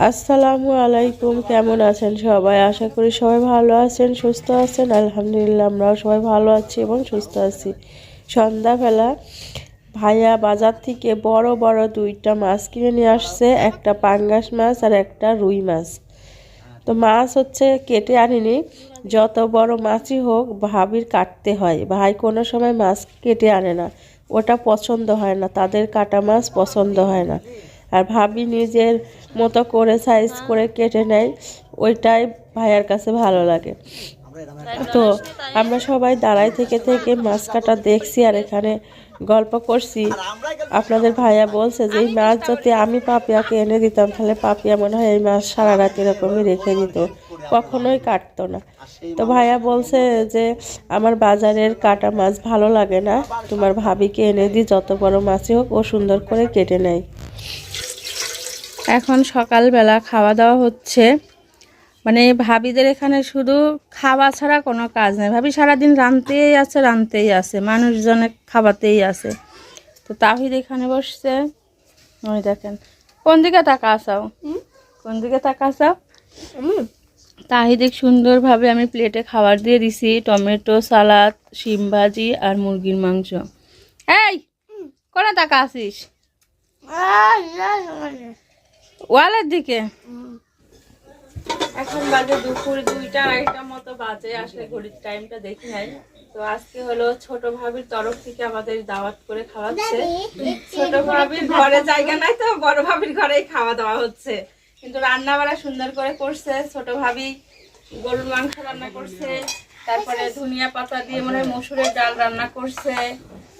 আসসালামু আলাইকুম, কেমন আছেন সবাই? আশা করি সবাই ভালো আছেন, সুস্থ আছেন। আলহামদুলিল্লাহ, আমরাও সবাই ভালো আছি এবং সুস্থ আছি। সন্ধ্যাবেলা ভাইয়া বাজার থেকে বড় বড় দুইটা মাছ কিনে নিয়ে আসছে, একটা পাঙ্গাস মাছ আর একটা রুই মাছ। তো মাছ হচ্ছে কেটে আনিনি, যত বড় মাছই হোক ভাবির কাটতে হয়। ভাই কোনো সময় মাছ কেটে আনে না, ওটা পছন্দ হয় না, তাদের কাটা মাছ পছন্দ হয় না। আর ভাবি নিজের মতো করে সাইজ করে কেটে নেয়, ওইটাই ভাইয়ার কাছে ভালো লাগে। তো আমরা সবাই দাঁড়াই থেকে থেকে মাছ কাটা দেখছি আর এখানে গল্প করছি। আপনাদের ভাইয়া বলছে যে, এই মাছ যদি আমি পাপিয়াকে এনে দিতাম, তাহলে পাপিয়া মনে হয় এই মাছ সারা রাত এরকমই রেখে দিত। কখনোই কাটতো না। তো ভাইয়া বলছে যে, আমার বাজারের কাটা মাছ ভালো লাগে না। তোমার ভাবিকে এনে দিই, যত বড় মাছই হোক, ও সুন্দর করে কেটে নেয়। এখন সকালবেলা খাওয়া দাওয়া হচ্ছে। মানে ভাবিদের এখানে শুধু খাওয়া ছাড়া কোনো কাজ নেই। ভাবি সারাদিন রানতেই আছে রানতেই আছে মানুষজনে খাওয়াতেই আছে। তো তাহিদ এখানে বসছে। ওই দেখেন কোন দিকে টাকা আসাও কোন দিকে টাকা আসাও তাহিদিক সুন্দরভাবে আমি প্লেটে খাবার দিয়ে দিছি টমেটো সালাদ শিম ভাজি আর মুরগির মাংস। এই কোন টাকা আসিস ওয়ালের দিকে? এখন বাজে দুপুর দুইটা, আড়াইটা মতো বাজে, আসলে ঘড়ির টাইমটা দেখি নাই। তো আজকে হলো ছোট ভাবির তরফ থেকে আমাদের দাওয়াত করে খাওয়াচ্ছে ছোট ভাবির ঘরে জায়গা নাই তো, বড় ভাবির ঘরেই খাওয়া দাওয়া হচ্ছে। কিন্তু রান্না বাড়া সুন্দর করে করছে। ছোট ভাবি গরুর মাংস রান্না করছে। তারপরে ধনিয়া পাতা দিয়ে মনে হয় মসুরের ডাল রান্না করছে।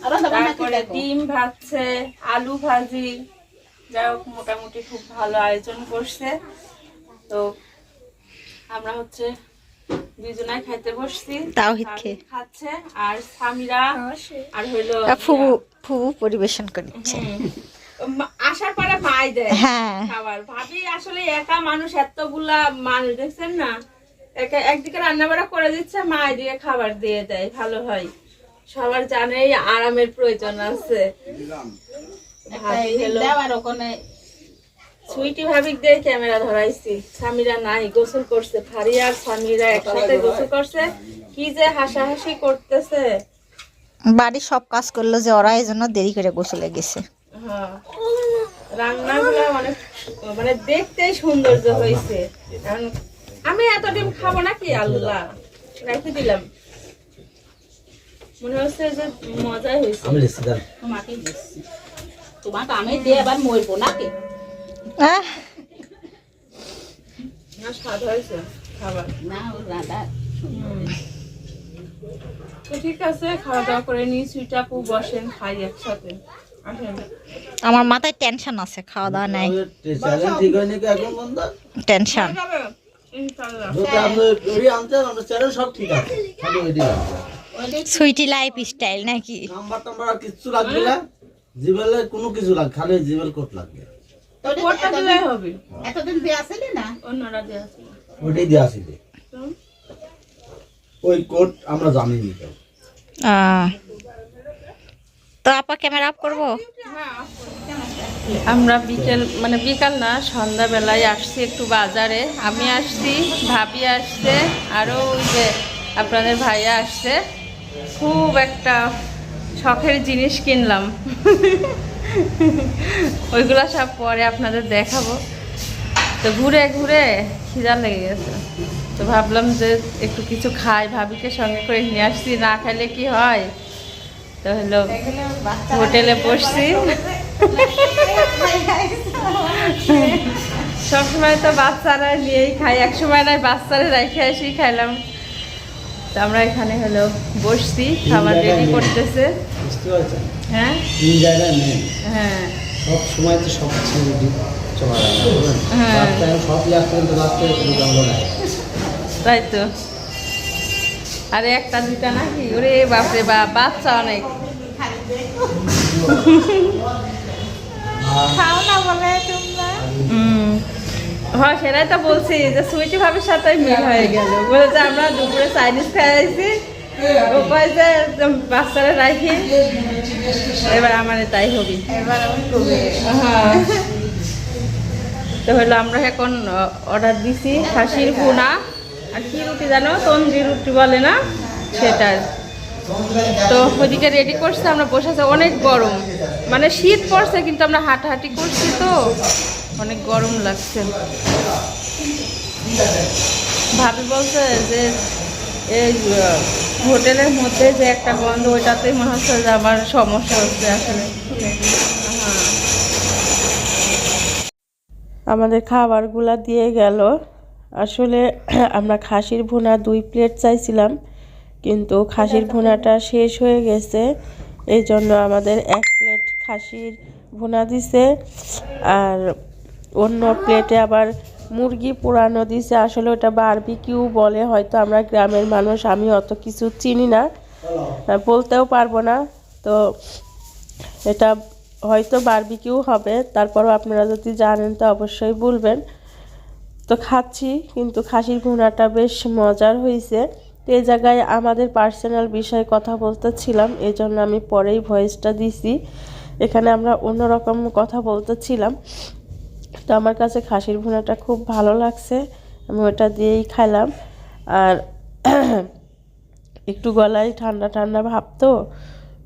তারপরে ডিম ভাজছে আলু ভাজি। যাই হোক মোটামুটি খুব ভালো আয়োজন করছে। তো আমরা হচ্ছে দুজনাই খাইতে বসছি। তাওহিদ তাওহিদ খেয়ে। খাচ্ছে আর সামিরা আর হইল ফুবু ফুবু পরিবেশন করছে আসার পরে মাই দেয় হ্যাঁ। খাবার। ভাবি আসলে একা মানুষ এতগুলা মানুষ দেখছেন না? একা একদিকে রান্না বাড়া করে দিচ্ছে মা দিয়ে খাবার দিয়ে দেয় ভালো হয়। সবার জানেই আরামের প্রয়োজন আছে। সুইটি ভাবিক দিয়ে ক্যামেরা ধরাইছি। সামিরা নাই গোসল করছে। ফারিয়া আর সামিরা একসাথে গোসল করছে। কি যে হাসাহাসি করতেছে। বাড়ির সব কাজ করল যে ওরা এই জন্য দেরি করে গোসলে গেছে। হ্যাঁ। রান্নাগুলো অনেক মানে দেখতেই সৌন্দর্য হয়েছে। এখন আমি এত ডিম খাব নাকি আল্লাহ রেখে দিলাম। মনে হচ্ছে যে মজাই হয়েছে। আমি লিখছি দাঁড়ান। তোমাকে দিচ্ছি তোমাকে আমি দিয়ে আবার মরবো নাকি? না স্বাদ হয়েছে খাবার। না ও দাদা তো ঠিক আছে খাওয়া দাওয়া করে নিই বসেন খাই একসাথে। আমার মাথায় টেনশন আছে খাওয়া দাওয়া নাই টেনশন সব ঠিক আছে। সুইটি লাইফ স্টাইল নাকি? নাম্বার টাম্বার আর কিচ্ছু লাগবে না। জিমেলে কোনো কিছু লাগবে খালি জিমেল কোড লাগবে। দিলে হবে। এতদিন দিয়ে না? অন্যরা দিয়ে আছে ওইটাই দিয়ে আসি ওই কোড আমরা জানি নি কেউ তো আপা ক্যামেরা অফ করব? আমরা বিকেল মানে বিকাল না সন্ধ্যাবেলায় আসছি একটু বাজারে। আমি আসছি ভাবি আসছে আরও ওই যে আপনাদের ভাইয়া আসছে। খুব একটা শখের জিনিস কিনলাম। ওইগুলো সব পরে আপনাদের দেখাবো। তো ঘুরে ঘুরে খিদা লেগে গেছে। তো ভাবলাম যে একটু কিছু খাই, ভাবিকে সঙ্গে করে নিয়ে আসছি, না খাইলে কি হয়? তো হলো হোটেলে বসছি। সবসময় তো বাচ্চারা নিয়েই খাই এক সময় নয়, বাচ্চারা রেখে আসি, খাইলাম। তো আমরা এখানে হলো বসছি খাবার রেডি করতেছে। বুঝতে পারছেন? হ্যাঁ? তিন জায়গায় নেই। হ্যাঁ। সব সময় তো সব কিছু চলা না, বুঝলেন? হ্যাঁ। সব দোকান তাই তো। আরে একটা দুটা নাকি? ওরে বাপরে বাপ বাচ্চা অনেক। হুম। হ্যাঁ সেটাই তো বলছি যে সুইটি ভাবির সাথে মিল হয়ে গেল। বলে যে আমরা দুপুরে চাইনিজ খাইছি কয় যে বাচ্চারা রাখি। এবার আমার তাই হবি। এবার আমি হ্যাঁ। তো হলো আমরা এখন অর্ডার দিছি খাসির ভুনা। আর কি রুটি জানো? তন্দ্রি রুটি বলে না? সেটার। তো ওইদিকে রেডি করছে আমরা বসে আছি। অনেক গরম। মানে শীত পড়ছে কিন্তু আমরা হাঁটাহাঁটি করছি তো। অনেক গরম লাগছে। ভাবি বলছে যে এই হোটেলের মধ্যে যে একটা গন্ধ, ওইটাতেই মনে হচ্ছে যে আমার সমস্যা হচ্ছে আসলে। আমাদের খাবারগুলা দিয়ে গেল। আসলে আমরা খাসির ভুনা দুই প্লেট চাইছিলাম, কিন্তু খাসির ভুনাটা শেষ হয়ে গেছে। এই জন্য আমাদের এক প্লেট খাসির ভুনা দিছে। আর অন্য প্লেটে আবার মুরগি পোড়ানো দিছে। আসলে ওটা বারবিকিউ বলে, হয়তো আমরা গ্রামের মানুষ, আমি অত কিছু চিনি না বলতেও পারব না। তো এটা হয়তো বারবিকিউ হবে, তারপরও আপনারা যদি জানেন তো অবশ্যই বলবেন। তো খাচ্ছি, কিন্তু খাসির ভুনাটা বেশ মজার হয়েছে তো এই জায়গায় আমাদের পার্সোনাল বিষয়ে কথা বলতেছিলাম এই জন্য আমি পরেই ভয়েসটা দিছি। এখানে আমরা অন্যরকম কথা বলতেছিলাম। তো আমার কাছে খাসির ভুনাটা খুব ভালো লাগছে। আমি ওটা দিয়েই খাইলাম। আর একটু গলায় ঠান্ডা ঠান্ডা ভাব তো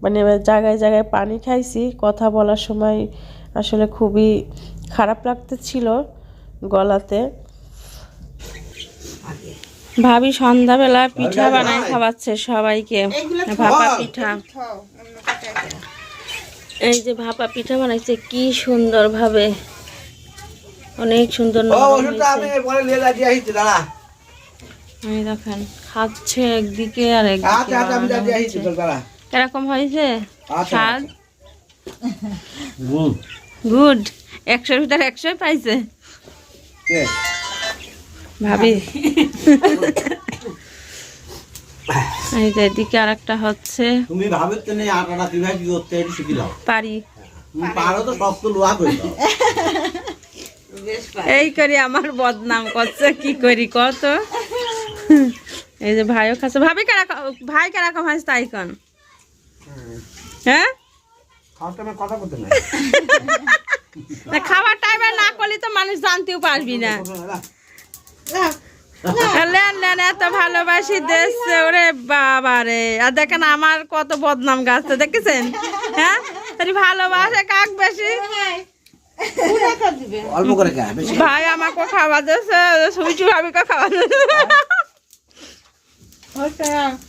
মানে জায়গায় জায়গায় পানি খাইছি। কথা বলার সময় আসলে খুবই খারাপ লাগতেছিল গলাতে। ভাবি সন্ধ্যাবেলা পিঠা বানাই খাওয়াচ্ছে সবাইকে। ভাপা পিঠা। এই যে ভাপা পিঠা বানাইছে কি সুন্দর ভাবে অনেক সুন্দর আমি দেখেন খাচ্ছে একদিকে আর একদিকে আচ্ছা আচ্ছা কীরকম হয়েছে? আচ্ছা, স্বাদ? গুড একশোর ভিতরে একশোই পাইছে। কে? ভাবি। এই যে এদিকে আর একটা হচ্ছে। তুমি ভাবে তো নেই আটাটা কীভাবে কি করতে একটু শিখিলাও পারি। পারো তো শক্ত লোহা করে এই করি আমার বদনাম করছে কি করি কত এই যে ভাইও খাচ্ছে। ভাবি কেরকম ভাই কেরকম হয় তাই কন? হ্যাঁ? খাওয়ার টাইমে না, করলে তো মানুষ জানতেও পারবি না। এত ভালোবাসি দেখছে ওরে বাবা রে। আর দেখেন আমার কত বদনাম গাছতে দেখেছেন? হ্যাঁ? ভালোবাসে কাক বেশি? অল্প করে খা বেশি ভাই আমাকে খাওয়া দিয়েছে সুইচু ভাবিকে খাওয়া দিয়েছে।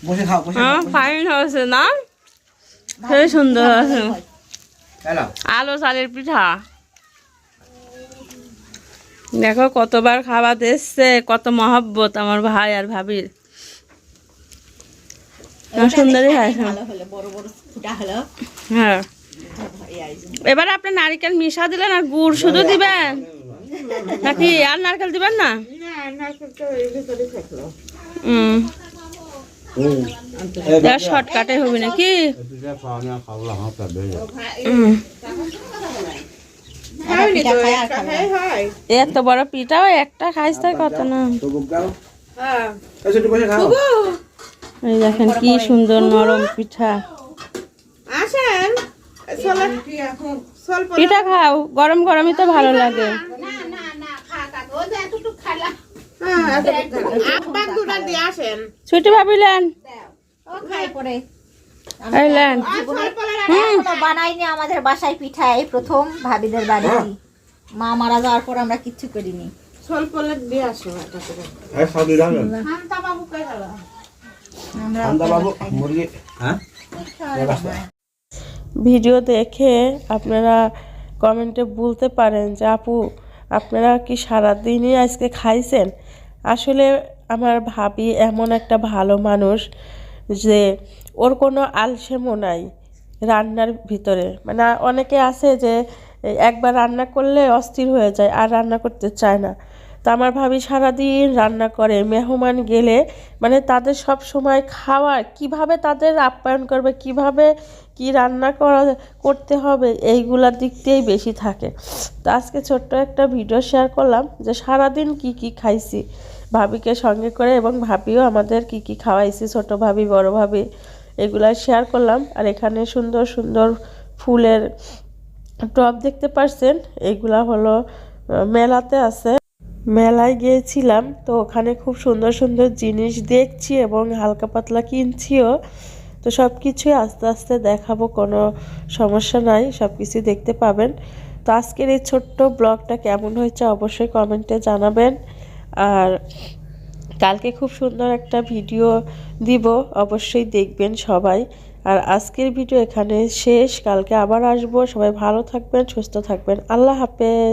বসে খাও বসে হ্যাঁ ফাইন হয়েছে না? খুবই সুন্দর আলো চালের পিঠা। দেখো কতবার খাবার এসছে কত মহব্বত আমার ভাই আর ভাবির। সুন্দরই হয় হ্যাঁ। এবার আপনি নারকেল মিশা দিলেন আর গুড় শুধু দিবেন? নাকি আর নারকেল দিবেন না? হুম। শর্টকাটে হবে নাকি? এত বড় পিঠাও একটা খাইছ তাই কত না? দেখেন কি সুন্দর নরম পিঠা। পিঠা খাও গরম গরমই তো ভালো লাগে। ছুটি ভাবিলেন বানাইনি আমাদের বাসায় পিঠা এই প্রথম ভাবিদের বাড়ি। মা মারা যাওয়ার পর আমরা কিচ্ছু করিনি। বাবু মুরগি হ্যাঁ? ভিডিও দেখে আপনারা কমেন্টে বলতে পারেন যে, আপু, আপনারা কি সারাদিনই আজকে খাইছেন? আসলে আমার ভাবি এমন একটা ভালো মানুষ যে, ওর কোনো আলসেমও নাই রান্নার ভিতরে। মানে অনেকে আছে যে, একবার রান্না করলে অস্থির হয়ে যায়, আর রান্না করতে চায় না। তো আমার ভাবি সারাদিন রান্না করে, মেহমান গেলে মানে তাদের সব সময় খাওয়ার কীভাবে তাদের আপ্যায়ন করবে, কীভাবে কি রান্না করা, করতে হবে, এইগুলার দিক দিয়েই বেশি থাকে। তো আজকে ছোট্ট একটা ভিডিও শেয়ার করলাম যে সারাদিন কি কি খাইছি, ভাবিকে সঙ্গে করে এবং ভাবিও আমাদের কি কি খাওয়াইছি, ছোট ভাবি, বড় ভাবি, এগুলা শেয়ার করলাম। আর এখানে সুন্দর সুন্দর ফুলের টব দেখতে পারছেন এইগুলা হলো মেলাতে আছে। মেলায় গিয়েছিলাম, তো ওখানে খুব সুন্দর সুন্দর জিনিস দেখছি এবং হালকা পাতলা কিনছিও। তো সব কিছুই আস্তে আস্তে দেখাবো, কোনো সমস্যা নাই সব কিছুই দেখতে পাবেন। তো আজকের এই ছোট্ট ব্লগটা কেমন হয়েছে অবশ্যই কমেন্টে জানাবেন। আর কালকে খুব সুন্দর একটা ভিডিও দিব, অবশ্যই দেখবেন সবাই। আর আজকের ভিডিও এখানে শেষ, কালকে আবার আসব, সবাই ভালো থাকবেন, সুস্থ থাকবেন, আল্লাহ হাফেজ।